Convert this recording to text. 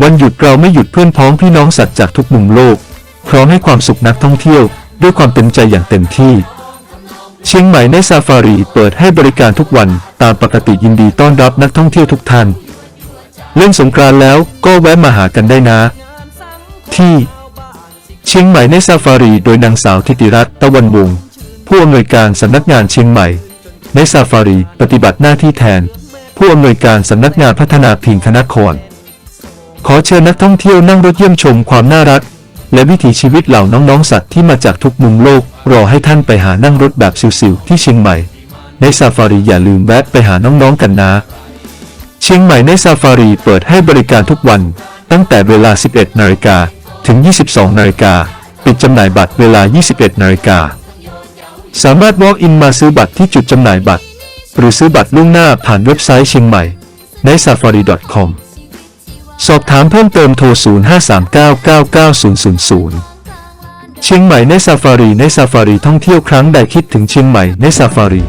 วันหยุดเราไม่หยุดเพื่อนพ้องพี่น้องสัตว์จากทุกมุมโลก พร้อมให้ความสุขนักท่องเที่ยว ด้วยความเต็มใจอย่างเต็มที่ เชียงใหม่ในซาฟารีเปิดให้บริการทุกวันตามปกติยินดีต้อนรับนักท่องเที่ยวทุกท่าน เล่นสงกรานต์แล้วก็แวะมาหากันได้นะ ที่ เชียงใหม่ในซาฟารีโดยนางสาวทิติรัตน์ตะวันวงศ์ผู้อำนวยการสำนักงานเชียงใหม่ในซาฟารีปฏิบัติหน้าที่แทน ผู้อำนวยการสำนักงานพัฒนาพิงคณะคร ขอเชิญนักท่องเที่ยวนั่งรถเยี่ยมชมความน่ารัก และวิถีชีวิตเหล่าน้องๆสัตว์ที่มาจากทุกมุมโลก รอให้ท่านไปหานั่งรถแบบสิวๆที่เชียงใหม่ ในซาฟารีอย่าลืมแวะไปหาน้องๆกันนะ เชียงใหม่ในซาฟารีเปิดให้บริการทุกวัน ตั้งแต่เวลา 11 นาฬิกาถึง 22 นาฬิกาปิดจำหน่ายบัตรเวลา 21 นาฬิกา สามารถ walk in มาซื้อบัตรที่จุดจำหน่ายบัตร หรือซื้อบัตรล่วงหน้าผ่านเว็บไซต์เชียงใหม่ใน safari.com สอบถามเพิ่มเติมโทร 0539999000 เชียงใหม่ในซาฟารีในซาฟารีท่องเที่ยวครั้งใดคิดถึงเชียงใหม่ในซาฟารี